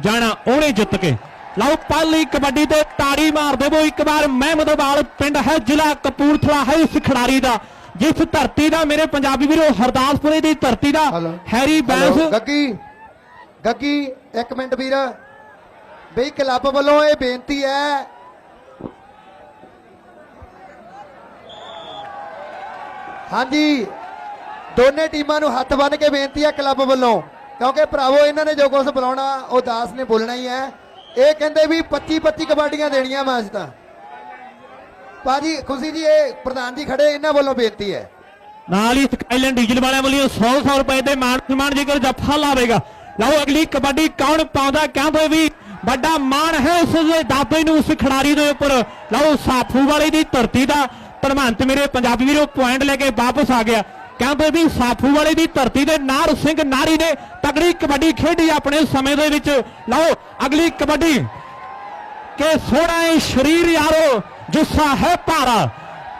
ਜਾਣਾ ਉਹਨੇ ਜਿੱਤ ਕੇ। ਲਓ ਪਹਿਲੀ ਕਬੱਡੀ ਤੇ ਤਾੜੀ ਮਾਰ ਦੇਵੋ ਇੱਕ ਵਾਰ। ਮਹਿਮਦਵਾਲ ਪਿੰਡ ਹੈ ਜ਼ਿਲ੍ਹਾ ਕਪੂਰਥਲਾ ਹੈ ਇਸ ਖਿਡਾਰੀ ਦਾ। ਜਿਸ ਧਰਤੀ ਦਾ ਮੇਰੇ ਪੰਜਾਬੀ ਵੀਰੋ ਹਰਦਾਸਪੁਰੇ ਦੀ ਧਰਤੀ ਦਾ ਹੈਰੀ ਬੈਂਸ। ਗੱਗੀ। ਗੱਗੀ ਇੱਕ ਮਿੰਟ ਵੀਰ। ਬਈ ਕਲੱਬ ਵੱਲੋਂ ਇਹ ਬੇਨਤੀ ਹੈ। ਹਾਂਜੀ। ਦੋਨੇ ਟੀਮਾਂ ਨੂੰ ਹੱਥ ਬੰਨ ਕੇ ਬੇਨਤੀ ਹੈ ਕਲੱਬ ਵੱਲੋਂ। ਕਿਉਂਕਿ ਭਰਾਵੋ, ਇਹਨਾਂ ਨੇ ਜੋ ਕੁਝ ਬੁਲਾਉਣਾ, ਉਹ ਦਾਸ ਨੇ ਬੋਲਣਾ ਹੀ ਹੈ। ਇਹ ਕਹਿੰਦੇ ਵੀ 25 25 ਕਬੱਡੀਆਂ ਦੇਣੀਆਂ ਮੈਂ ਅੱਜ ਤਾਂ। ਭਾਜੀ, ਖੁਸ਼ੀ ਜੀ, ਇਹ ਪ੍ਰਧਾਨ ਜੀ ਖੜੇ, ਇਹਨਾਂ ਵੱਲੋਂ ਬੇਨਤੀ ਹੈ। ਨਾਲ ਹੀ ਸਕਾਈਲੈਂਡ ਡੀਜ਼ਲ ਵਾਲਿਆਂ ਵੱਲੋਂ 100 100 ਰੁਪਏ ਦੇ ਮਾਣ ਸਨਮਾਨ ਜੇਕਰ ਜੱਫਾ ਲਾਵੇਗਾ। ਲਓ, ਅਗਲੀ ਕਬੱਡੀ ਕੌਣ ਪਾਉਂਦਾ, ਕਹਿੰਦੇ ਵੀ ਵੱਡਾ ਮਾਣ ਹੈ ਉਸ ਦੇ ਦਾਦੇ ਨੂੰ, ਉਸ ਖਿਡਾਰੀ ਦੇ ਉੱਪਰ। ਲਓ ਸਾਫੂ ਵਾਲੇ ਦੀ ਧਰਤੀ ਦਾ ਧਨਵੰਤ ਮੇਰੇ ਪੰਜਾਬੀ ਵੀਰੋ ਪੁਆਇੰਟ ਲੈ ਕੇ ਵਾਪਸ ਆ ਗਿਆ। ਕਹਿੰਦੇ ਵੀ ਸਾਫੂ ਵਾਲੇ ਦੀ ਧਰਤੀ ਦੇ ਨਾਰ ਸਿੰਘ ਨਾਰੀ ਨੇ ਤਗੜੀ ਕਬੱਡੀ ਖੇਡੀ ਆਪਣੇ ਸਮੇਂ ਦੇ ਵਿੱਚ। ਲਓ, ਅਗਲੀ ਕਬੱਡੀ। ਕਿ ਸੋਹਣਾ ਇਹ ਸ਼ਰੀਰ ਯਾਰੋ, ਜੁੱਸਾ ਹੈ ਭਾਰਾ।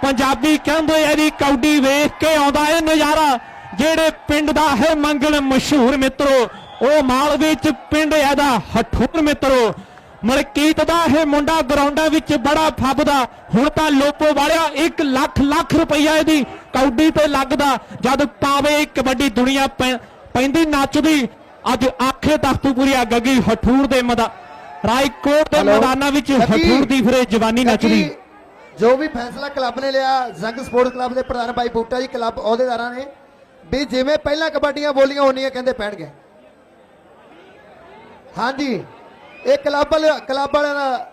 ਪੰਜਾਬੀ ਕਹਿੰਦੇ ਇਹਦੀ ਕੌਡੀ ਵੇਖ ਕੇ ਆਉਂਦਾ ਹੈ ਨਜ਼ਾਰਾ। ਜਿਹੜੇ ਪਿੰਡ ਦਾ ਹੈ ਮੰਗਲ ਮਸ਼ਹੂਰ ਮਿੱਤਰੋ, ਉਹ ਮਾਲ ਵਿੱਚ ਪਿੰਡ ਇਹਦਾ ਹਠੂਰ ਮਿੱਤਰੋ। ਮਲਕੀਤ ਦਾ ਇਹ ਮੁੰਡਾ ਗਰਾਊਂਡਾਂ ਵਿੱਚ ਬੜਾ ਫੱਬਦਾ। ਹੁਣ ਤਾਂ ਲੋਪੋ ਵਾਲਿਆ 1 ਲੱਖ ਲੱਖ ਰੁਪਈਆ ਇਹਦੀ ਕੌਡੀ ਤੇ ਲੱਗਦਾ। ਜਦ ਪਾਵੇ ਕਬੱਡੀ ਦੁਨੀਆ ਪੈਂਦੀ ਨੱਚਦੀ। ਅੱਜ ਆਖੇ ਤਖਤੂਪੁਰੀ ਆ ਗੱਗੀ ਹਠੂਰ ਦੇ ਮਦਾ ਰਾਏਕੋਟ ਦੇ। ਮੈਦਾਨਾਂ ਵਿੱਚ। ਹਠੂਰ ਦੀ ਫਿਰੇ ਜਵਾਨੀ ਨੱਚਦੀ। ਜੋ ਵੀ ਫੈਸਲਾ ਕਲੱਬ ਨੇ ਲਿਆ ਜ਼ੰਗ ਸਪੋਰਟਸ ਕਲੱਬ ਦੇ ਪ੍ਰਧਾਨ ਭਾਈ ਬੂਟਾ ਜੀ ਕਲੱਬ ਅਹੁਦੇਦਾਰਾਂ ਨੇ ਵੀ ਜਿਵੇਂ ਪਹਿਲਾਂ ਕਬੱਡੀਆਂ ਬੋਲੀਆਂ ਹੋਣੀਆਂ ਕਹਿੰਦੇ ਪੈਣਗੇ। ਹਾਂਜੀ। ਇਹ ਕਲੱਬ ਕਲੱਬ ਵਾਲਿਆਂ ਦਾ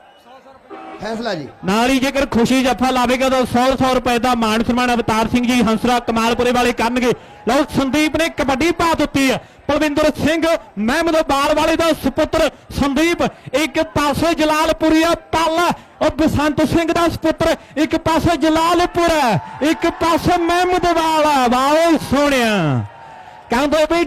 ਫੈਸਲਾ ਜੀ। ਨਾਲ ਹੀ ਜੇਕਰ ਖੁਸ਼ੀ ਜੱਫਾ ਲਾਵੇਗਾ ਤਾਂ 100 100 ਰੁਪਏ ਦਾ ਮਾਣ ਸਨਮਾਨ ਅਵਤਾਰ ਸਿੰਘ ਜੀ ਹੰਸਰਾ ਕਮਾਲਪੁਰੇ ਵਾਲੇ ਕਰਨਗੇ। ਲਓ, ਸੰਦੀਪ ਨੇ ਕਬੱਡੀ ਪਾ ਦਿੱਤੀ ਹੈ। ਪਲਵਿੰਦਰ ਸਿੰਘ ਮਹਿਮਦਬਾਲ ਵਾਲੇ ਦਾ ਸੁਪੁੱਤਰ ਸੰਦੀਪ, ਇੱਕ ਪਾਸੇ ਜਲਾਲਪੁਰੀਆ ਪਾਲਾ। ਉਹ ਬਸੰਤ ਸਿੰਘ ਦਾ ਸੁਪੁੱਤਰ ਇੱਕ ਪਾਸੇ ਜਲਾਲਪੁਰ ਹੈ। ਇੱਕ ਪਾਸੇ ਮਹਿਮਦਵਾਲ ਹੈ। ਵਾਓ, ਸੋਹਣਿਆ। ਕਹਿੰਦੇ ਵੀ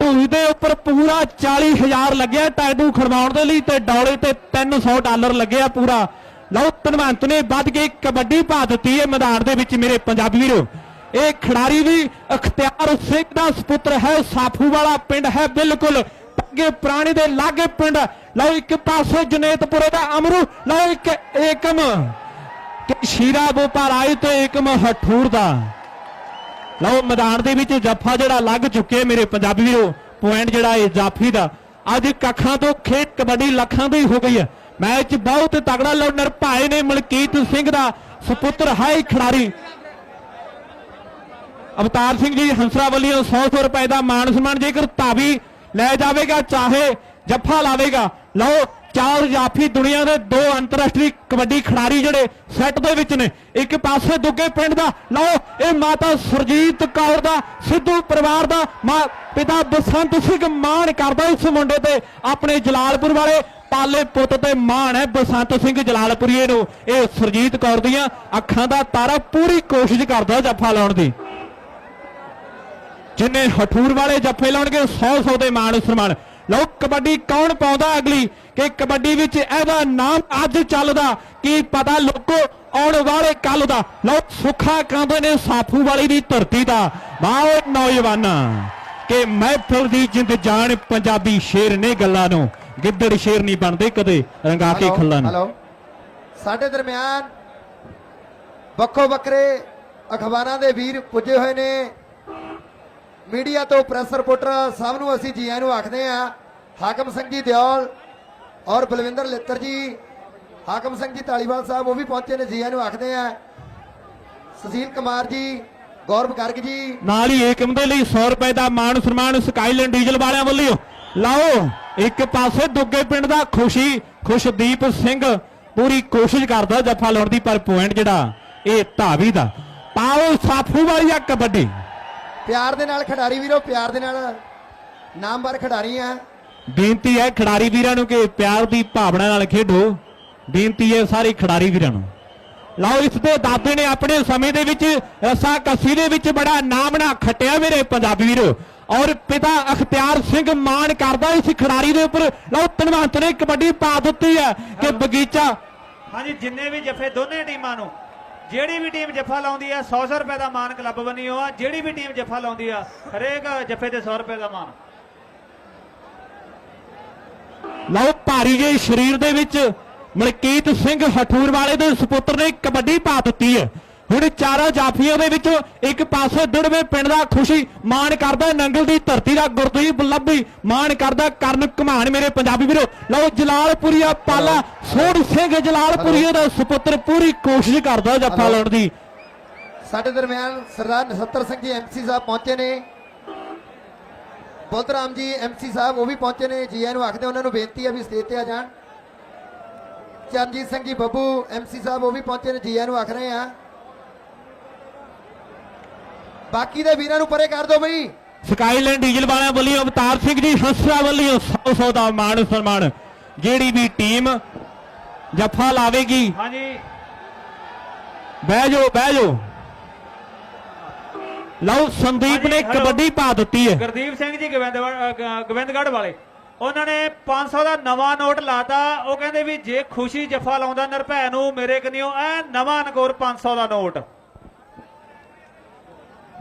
ਢੂਈ ਦੇ ਉੱਪਰ ਪੂਰਾ 40000 ਲੱਗਿਆ ਟੈਟੂ ਖੜਵਾਉਣ ਦੇ ਲਈ ਤੇ ਡੌਲੇ ਤੇ 300 ਡਾਲਰ ਲੱਗਿਆ ਪੂਰਾ। ਲਓ, ਧਨਵੰਤ ਨੇ ਵੱਧ ਕੇ ਕਬੱਡੀ ਪਾ ਦਿੱਤੀ ਹੈ ਮੈਦਾਨ ਦੇ ਵਿੱਚ ਮੇਰੇ ਪੰਜਾਬੀ ਵੀਰੋ। ਇਹ ਖਿਡਾਰੀ ਵੀ ਅਖਤਿਆਰ ਸਿੰਘ ਦਾ ਸੁਪੁੱਤਰ ਹੈ, ਸਾਫੂ ਵਾਲਾ ਪਿੰਡ ਹੈ, ਬਿਲਕੁਲ ਅੱਗੇ ਪੁਰਾਣੇ ਦੇ ਲਾਗੇ ਪਿੰਡ। ਲਓ, ਇੱਕ ਪਾਸੇ ਜਨੇਤਪੁਰੇ ਦਾ ਅਮਰੂ, ਲਓ, ਇੱਕ ਏਕਮ। ਕਿ ਸ਼ੀਰਾ ਬੋਪਾ ਰਾਏ ਤੇ ਏਕਮ ਹਠੂਰ ਦਾ। ਲਓ, ਮੈਦਾਨ ਦੇ ਵਿੱਚ ਜੱਫਾ ਜਿਹੜਾ ਲੱਗ ਚੁੱਕੇ ਮੇਰੇ ਪੰਜਾਬੀ ਵੀਰੋ ਪੁਆਇੰਟ ਜਿਹੜਾ ਇਹ ਜਾਫੀ ਦਾ। ਅੱਜ ਕੱਖਾਂ ਤੋਂ ਖੇਡ ਕਬੱਡੀ ਲੱਖਾਂ ਦੀ ਹੋ ਗਈ ਹੈ। ਮੈਚ ਬਹੁਤ ਤਗੜਾ ਲਓ ਭਾਏ ਨੇ ਮਲਕੀਤ ਸਿੰਘ ਦਾ, ਸੁਪੁੱਤਰ ਹਾਈ ਖਿਡਾਰੀ। ਅਵਤਾਰ ਸਿੰਘ ਜੀ ਹੰਸਰਾ ਵੱਲੋਂ 100 100 ਰੁਪਏ ਦਾ ਮਾਣ ਸਨਮਾਨ ਜੇਕਰ ਧਾਵੀ ਲੈ ਜਾਵੇਗਾ, ਚਾਹੇ ਜੱਫਾ ਲਾਵੇਗਾ। ਲਓ ਚਾਰ ਜਾਫੀ ਦੁਨੀਆ ਦੇ ਦੋ ਅੰਤਰਰਾਸ਼ਟਰੀ ਕਬੱਡੀ ਖਿਡਾਰੀ ਜਿਹੜੇ ਸੈੱਟ ਦੇ ਵਿੱਚ ਨੇ, ਇੱਕ ਪਾਸੇ ਦੁੱਗੇ ਪਿੰਡ ਦਾ, ਲਓ, ਇਹ ਮਾਤਾ ਸੁਰਜੀਤ ਕੌਰ ਦਾ, ਸਿੱਧੂ ਪਰਿਵਾਰ ਦਾ, ਮਾਂ, ਪਿਤਾ ਬਸੰਤ ਸਿੰਘ ਮਾਣ ਕਰਦਾ ਇਸ ਮੁੰਡੇ ਤੇ, ਆਪਣੇ ਜਲਾਲਪੁਰ ਵਾਲੇ ਪਾਲੇ ਪੁੱਤ ਤੇ ਮਾਣ ਹੈ ਬਸੰਤ ਸਿੰਘ ਜਲਾਲਪੁਰੀਏ ਨੂੰ, ਇਹ ਸੁਰਜੀਤ ਕੌਰ ਦੀਆਂ ਅੱਖਾਂ ਦਾ ਤਾਰਾ ਪੂਰੀ ਕੋਸ਼ਿਸ਼ ਕਰਦਾ ਜੱਫਾ ਲਾਉਣ ਦੀ। ਜਿੰਨੇ ਹਠੂਰ ਵਾਲੇ ਜੱਫੇ ਲਾਉਣਗੇ 100 100 ਦੇ ਮਾਣ ਸਨਮਾਨ ਲਓ ਕਬੱਡੀ ਕੌਣ ਪਾਉਂਦਾ ਅਗਲੀ? ਕਿ ਕਬੱਡੀ ਵਿੱਚ ਇਹਦਾ ਨਾਮ ਅੱਜ ਚੱਲਦਾ। ਕੀ ਪਤਾ ਲੋਕੋ ਆਉਣ ਵਾਲੇ ਕੱਲ ਦਾ? ਲਓ ਸੁੱਖਾ ਕਹਿੰਦੇ ਨੇ ਸਾਫੂ ਵਾਲੀ ਦੀ ਧਰਤੀ ਦਾ। ਵਾਹ ਨੌਜਵਾਨਾਂ ਕਿ ਮਹਿਫਲ ਦੀ ਜਿੰਦ ਜਾਣ ਪੰਜਾਬੀ ਸ਼ੇਰ ਨੇ ਗੱਲਾਂ ਨੂੰ। ਗਿੱਦੜ ਸ਼ੇਰ ਨਹੀਂ ਬਣਦੇ ਕਦੇ ਰੰਗਾ ਕੇ ਖੱਲਾਂ ਨੂੰ। ਸਾਡੇ ਦਰਮਿਆਨ ਵੱਖੋ ਵੱਖਰੇ ਅਖਬਾਰਾਂ ਦੇ ਵੀਰ ਪੁੱਜੇ ਹੋਏ ਨੇ। ਮੀਡੀਆ ਤੋਂ ਪ੍ਰੈਸ ਰਿਪੋਰਟਰ ਸਭ ਨੂੰ ਅਸੀਂ ਜੀ ਆਇਆਂ ਨੂੰ ਆਖਦੇ ਆ ਹਾਕਮ ਸਿੰਘ ਜੀ ਦਿਓਲ ਔਰ ਬਲਵਿੰਦਰ ਲਿੱਤਰ ਜੀ, ਹਾਕਮ ਸਿੰਘ ਜੀ ਢਾਲੀਵਾਲ ਸਾਹਿਬ ਉਹ ਵੀ ਪਹੁੰਚੇ ਨੇ ਜੀ ਆਇਆਂ ਨੂੰ ਆਖਦੇ ਆ ਸੁਸ਼ੀਲ ਕੁਮਾਰ ਜੀ, ਗੌਰਵ ਗਰਗ ਜੀ। ਨਾਲ ਹੀ ਏਕਮ ਦੇ ਲਈ 100 ਰੁਪਏ ਦਾ ਮਾਣ ਸਨਮਾਨ ਸਕਾਈਲੈਂਡ ਡੀਜ਼ਲ ਵਾਲਿਆਂ ਵੱਲੋਂ। ਲਾਓ, ਇੱਕ ਪਾਸੇ ਦੁੱਗੇ ਪਿੰਡ ਦਾ ਖੁਸ਼ੀ, ਖੁਸ਼ਦੀਪ ਸਿੰਘ ਪੂਰੀ ਕੋਸ਼ਿਸ਼ ਕਰਦਾ ਜੱਫਾ ਲਾਉਣ ਦੀ, ਪਰ ਪੁਆਇੰਟ ਜਿਹੜਾ ਇਹ ਧਾਵੀ ਦਾ। ਪਾਓ ਸਾਫੂ ਵਾਲੀ ਆ ਕਬੱਡੀ। ਪਿਆਰ ਦੇ ਨਾਲ ਖਿਡਾਰੀ ਵੀਰੋ ਪਿਆਰ ਦੇ ਨਾਲ ਨਾਮਵਰ ਖਿਡਾਰੀ ਆ। ਬੇਨਤੀ ਹੈ ਖਿਡਾਰੀ ਵੀਰਾਂ ਨੂੰ ਕਿ ਪਿਆਰ ਦੀ ਭਾਵਨਾ ਨਾਲ ਖੇਡੋ। ਬੇਨਤੀ ਹੈ ਸਾਰੇ ਖਿਡਾਰੀ ਵੀਰਾਂ ਨੂੰ। ਲਓ ਇਸ ਦੇ ਦਾਦੇ ਨੇ ਆਪਣੇ ਸਮੇਂ ਦੇ ਵਿੱਚ ਰਸਾ ਕਸੀ ਦੇ ਵਿੱਚ ਬੜਾ ਨਾਮਣਾ ਖੱਟਿਆ ਮੇਰੇ ਪੰਜਾਬੀ ਵੀਰੋ। ਔਰ ਪਿਤਾ ਅਖਤਿਆਰ ਸਿੰਘ ਮਾਣ ਕਰਦਾ ਇਸ ਖਿਡਾਰੀ ਦੇ ਉੱਪਰ। ਲਓ ਧਨਵੰਤ ਨੇ ਕਬੱਡੀ ਪਾ ਦਿੱਤੀ ਹੈ ਕਿ ਬਗੀਚਾ ਹਾਂਜੀ ਜਿੰਨੇ ਵੀ ਜਫੇ ਦੋਨੇ ਟੀਮਾਂ ਨੂੰ। ਜਿਹੜੀ ਵੀ ਟੀਮ ਜੱਫਾ ਲਾਉਂਦੀ ਆ 100 ਰੁਪਏ ਦਾ ਮਾਨ ਕਲੱਬ ਬਣੀਓ ਆ, ਜਿਹੜੀ ਵੀ ਟੀਮ ਜੱਫਾ ਲਾਉਂਦੀ ਆ, ਹਰੇਕ ਜੱਫੇ ਤੇ 100 ਰੁਪਏ ਦਾ ਮਾਨ। ਲਓ, ਭਾਰੀ ਜੇ ਸਰੀਰ ਦੇ ਵਿੱਚ ਮਲਕੀਤ ਸਿੰਘ ਹਠੂਰ ਵਾਲੇ ਦੇ ਸੁਪੁੱਤਰ ਨੇ ਕਬੱਡੀ ਪਾ ਦਿੱਤੀ ਹੈ। ਹੁਣ ਚਾਰਾਂ ਜਾਫੀਆਂ ਦੇ ਵਿੱਚੋਂ ਇੱਕ ਪਾਸੇ ਦੁੜਵੇਂ ਪਿੰਡ ਦਾ ਖੁਸ਼ੀ ਮਾਣ ਕਰਦਾ ਨੰਗਲ ਦੀ ਧਰਤੀ ਦਾ ਗੁਰਦੀਪ ਲੱਭੀ ਮਾਣ ਕਰਦਾ ਕਰਨ ਘਮਾਣ ਮੇਰੇ ਪੰਜਾਬੀ ਵੀਰੋ। ਲਓ ਜਲਾਲਪੁਰੀਆ ਪਾਲਾ ਸੋਢ ਸਿੰਘ ਜਲਾਲਪੁਰੀਆ ਦਾ ਸੁਪੁੱਤਰ ਪੂਰੀ ਕੋਸ਼ਿਸ਼ ਕਰਦਾ ਜੱਫਾ। ਲਾਉਣ ਦੀ। ਸਾਡੇ ਦਰਮਿਆਨ ਸਰਦਾਰ ਨਸੱਤਰ ਸਿੰਘ ਜੀ ਐਮਸੀ ਸਾਹਿਬ ਪਹੁੰਚੇ ਨੇ। ਬੁੱਧਰਾਮ ਜੀ ਐਮਸੀ ਸਾਹਿਬ ਉਹ ਵੀ ਪਹੁੰਚੇ ਨੇ ਜੀ ਨੂੰ ਆਖਦੇ ਉਹਨਾਂ ਨੂੰ ਬੇਨਤੀ ਹੈ ਵੀ ਸਟੇਜ ਤੇ ਆ ਜਾਣ। ਚਰਨਜੀਤ ਸਿੰਘ ਜੀ ਬੱਬੂ ਐਮਸੀ ਸਾਹਿਬ ਉਹ ਵੀ ਪਹੁੰਚੇ ਨੇ ਜੀ ਨੂੰ ਆਖ ਰਹੇ ਆ। ਬਾਕੀ ਦੇ ਵੀਰਾਂ ਨੂੰ ਪਰੇ ਕਰ ਦਿਓ ਬਈ। ਸਕਾਈਲੈਂਡ ਡੀਜ਼ਲ ਵਾਲਿਆਂ ਵੱਲੋਂ ਅਵਤਾਰ ਸਿੰਘ ਜੀ ਹੰਸਰਾ ਵੱਲੋਂ ਸੌ ਸੌ ਦਾ ਮਾਣ ਸਨਮਾਨ। ਜਿਹੜੀ ਵੀ ਟੀਮ ਜੱਫਾ ਲਾਵੇਗੀ। ਹਾਂਜੀ। ਬਹਿ ਜਾਓ ਬਹਿ ਜਾਓ। ਲਓ ਸੰਦੀਪ ਨੇ। ਕਬੱਡੀ ਪਾ ਦਿੱਤੀ ਹੈ। ਗੁਰਦੀਪ ਸਿੰਘ ਜੀ ਗੋਬਿੰਦਗੜ੍ਹ ਅ, ਗ- ਗੋਬਿੰਦਗੜ੍ਹ ਵਾਲੇ। ਉਹਨਾਂ ਨੇ 500 ਦਾ ਨਵਾਂ ਨੋਟ ਲਾਤਾ। ਉਹ ਕਹਿੰਦੇ ਵੀ ਜੇ ਖੁਸ਼ੀ ਜੱਫਾ ਲਾਉਂਦਾ ਨਿਰਭੈ ਨੂੰ ਮੇਰੇ ਕਨੀਓ ਐ ਨਵਾਂ ਨਗੋਰ 500 ਦਾ ਨੋਟ।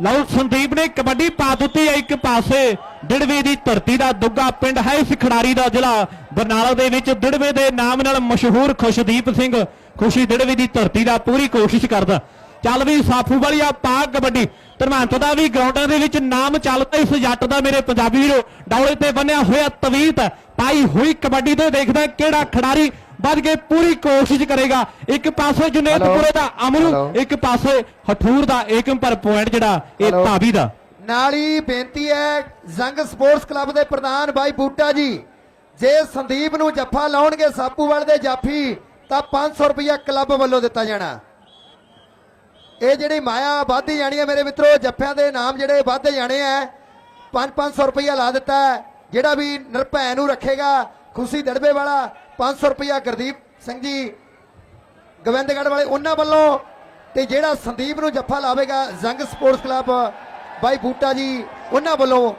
ਲਓ, ਸੰਦੀਪ ਨੇ ਕਬੱਡੀ ਪਾ ਦਿੱਤੀ ਹੈ ਇੱਕ ਪਾਸੇ। ਦਿੜਵੇ ਦੀ ਧਰਤੀ ਦਾ ਦੁੱਗਾ ਪਿੰਡ ਹੈ ਇਸ ਖਿਡਾਰੀ ਦਾ ਜ਼ਿਲ੍ਹਾ। ਬਰਨਾਲਾ ਦੇ ਵਿੱਚ ਦਿੜਵੇ ਦੇ ਨਾਮ ਨਾਲ ਮਸ਼ਹੂਰ ਖੁਸ਼ਦੀਪ ਸਿੰਘ ਖੁਸ਼ੀ ਦਿੜਵੇ ਦੀ ਧਰਤੀ ਦਾ ਪੂਰੀ ਕੋਸ਼ਿਸ਼ ਕਰਦਾ। ਚੱਲ ਵੀ ਸਾਫੂ ਵਾਲੀ ਆ ਪਾ ਕਬੱਡੀ। ਧਰਮੰਤ ਦਾ ਵੀ ਗਰਾਊਂਡਾਂ ਦੇ ਵਿੱਚ ਨਾਮ ਚੱਲਦਾ ਇਸ ਜੱਟ ਦਾ ਮੇਰੇ ਪੰਜਾਬੀ ਵੀਰੋ। ਡੌਲੇ ਤੇ ਬੰਨਿਆ ਹੋਇਆ ਤਵੀਤ ਪਾਈ ਹੋਈ ਕਬੱਡੀ ਤੇ ਦੇਖਦਾ ਕਿਹੜਾ ਖਿਡਾਰੀ ਵੱਧ ਕੇ ਪੂਰੀ ਕੋਸ਼ਿਸ਼ ਕਰੇਗਾ ਇੱਕ ਪਾਸੇ ਜੁਨੇਦਪੁਰੇ ਦਾ ਅਮਰੂ। ਇੱਕ ਪਾਸੇ ਹਠੂਰ ਦਾ ਏਕਮ ਪਰ ਪੁਆਇੰਟ ਜਿਹੜਾ ਇਹ। ਧਾਬੀ ਦਾ ਨਾਲ ਹੀ ਬੇਨਤੀ ਹੈ ਜ਼ੰਗ ਸਪੋਰਟਸ ਕਲੱਬ ਦੇ ਪ੍ਰਧਾਨ ਬਾਈ ਬੂਟਾ ਜੀ ਜੇ ਸੰਦੀਪ ਨੂੰ ਜੱਫਾ ਲਾਉਣਗੇ ਸਾਪੂਵਾਲ ਦੇ ਜਾਫੀ ਤਾਂ 500 ਰੁਪਇਆ ਕਲੱਬ ਵੱਲੋਂ ਦਿੱਤਾ ਜਾਣਾ ਇਹ ਜਿਹੜੀ ਮਾਇਆ ਵੱਧਦੀ ਜਾਣੀ ਹੈ ਮੇਰੇ ਮਿੱਤਰੋ ਜੱਫਿਆਂ ਦੇ ਨਾਮ ਜਿਹੜੇ ਵੱਧਦੇ ਜਾਣੇ ਆ 5-500 ਰੁਪਇਆ ਲਾ ਦਿੱਤਾ। ਜਿਹੜਾ ਵੀ ਨਿਰਭੈ ਨੂੰ ਰੱਖੇਗਾ ਖੁਸ਼ੀ ਦੜਬੇ ਵਾਲਾ 500 ਰੁਪਇਆ ਗੁਰਦੀਪ ਸਿੰਘ ਜੀ, ਗੋਬਿੰਦਗੜ੍ਹ ਵਾਲੇ ਉਹਨਾਂ ਵੱਲੋਂ ਤੇ ਜਿਹੜਾ ਸੰਦੀਪ ਨੂੰ ਜੱਫਾ ਲਾਵੇਗਾ ਜ਼ੰਗ ਸਪੋਰਟਸ ਕਲੱਬ, ਬਾਈ ਬੂਟਾ ਜੀ, ਉਹਨਾਂ ਵੱਲੋਂ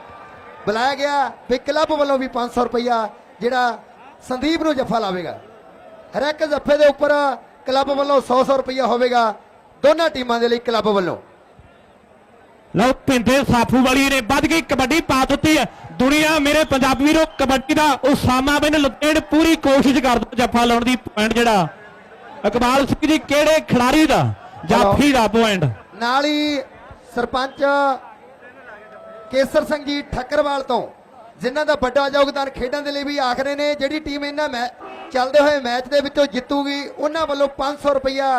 ਬੁਲਾਇਆ ਗਿਆ ਵੀ ਕਲੱਬ ਵੱਲੋਂ ਵੀ 500 ਰੁਪਇਆ ਜਿਹੜਾ ਸੰਦੀਪ ਨੂੰ ਜੱਫਾ ਲਾਵੇਗਾ। ਹਰ ਇੱਕ ਜੱਫੇ ਦੇ ਉੱਪਰ ਕਲੱਬ ਵੱਲੋਂ 100 100 ਰੁਪਇਆ ਹੋਵੇਗਾ ਦੋਨਾਂ ਟੀਮਾਂ ਦੇ ਲਈ ਕਲੱਬ ਵੱਲੋਂ। ਲਓ ਪਿੰਦੇ ਸਾਫੂ ਵਾਲੀ ਨੇ ਵੱਧ ਗਈ, ਕਬੱਡੀ ਪਾ ਦਿੱਤੀ ਹੈ। ਦੁਨੀਆ ਮੇਰੇ ਪੰਜਾਬੀ ਵੀਰੋ, ਕਬੱਡੀ ਦਾ ਉਸਾਮਾ ਬਿਨ ਲੁੱਟੇੜ ਪੂਰੀ ਕੋਸ਼ਿਸ਼ ਕਰਦਾ ਜੱਫਾ ਲਾਉਣ ਦੀ ਪੁਆਇੰਟ ਜਿਹੜਾ। ਇਕਬਾਲ ਸਿੰਘ ਜੀ, ਕਿਹੜੇ ਖਿਡਾਰੀ ਦਾ? ਜਾਫੀ ਦਾ ਪੁਆਇੰਟ ਨਾਲ ਹੀ ਸਰਪੰਚ ਕੇਸਰ ਸਿੰਘ ਜੀ ਠੱਕਰਵਾਲ ਤੋਂ, ਜਿਨ੍ਹਾਂ ਦਾ ਵੱਡਾ ਯੋਗਦਾਨ ਖੇਡਾਂ ਦੇ ਲਈ ਵੀ ਆਖ ਰਹੇ ਨੇ, ਜਿਹੜੀ ਟੀਮ ਇਹਨਾਂ ਮੈ, ਚੱਲਦੇ ਹੋਏ ਮੈਚ ਦੇ ਵਿੱਚੋਂ ਜਿੱਤੂਗੀ, ਉਹਨਾਂ ਵੱਲੋਂ 500 ਰੁਪਇਆ